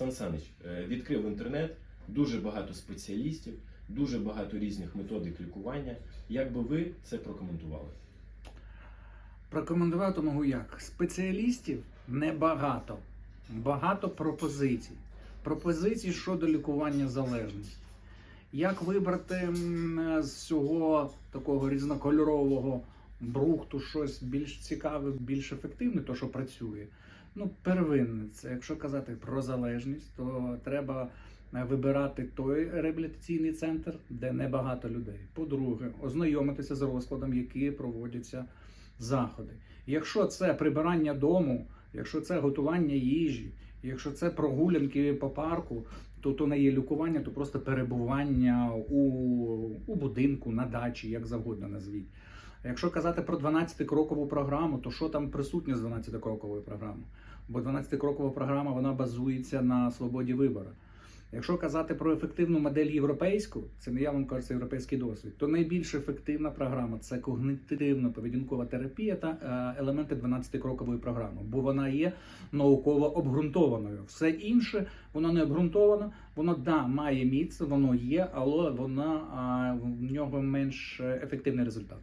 Сан Санич е, відкрив інтернет, дуже багато спеціалістів, дуже багато різних методик лікування. Як би ви це прокоментували? Прокоментувати можу як. Спеціалістів небагато. Багато пропозицій. Пропозицій щодо лікування залежності. Як вибрати з цього такого різнокольорового брухту щось більш цікаве, більш ефективне, то що працює? Ну, первинне, це якщо казати про залежність, то треба е, вибирати той реабілітаційний центр, де небагато людей. По-друге, ознайомитися з розкладом, які проводяться заходи. Якщо це прибирання дому, якщо це готування їжі, якщо це прогулянки по парку, то то не є лікування, то просто перебування у, у будинку, на дачі, як завгодно назвіть. Якщо казати про 12-крокову програму, то що там присутнє з 12-кроковою програмою? Бо 12-крокова програма вона базується на свободі вибору. Якщо казати про ефективну модель європейську, це не я вам кажу, це європейський досвід, то найбільш ефективна програма це когнитивно-поведінкова терапія та е, елементи 12-крокової програми, бо вона є науково обґрунтованою. Все інше воно не обґрунтовано, воно да має місце, воно є, але вона в нього менш е, ефективний результат.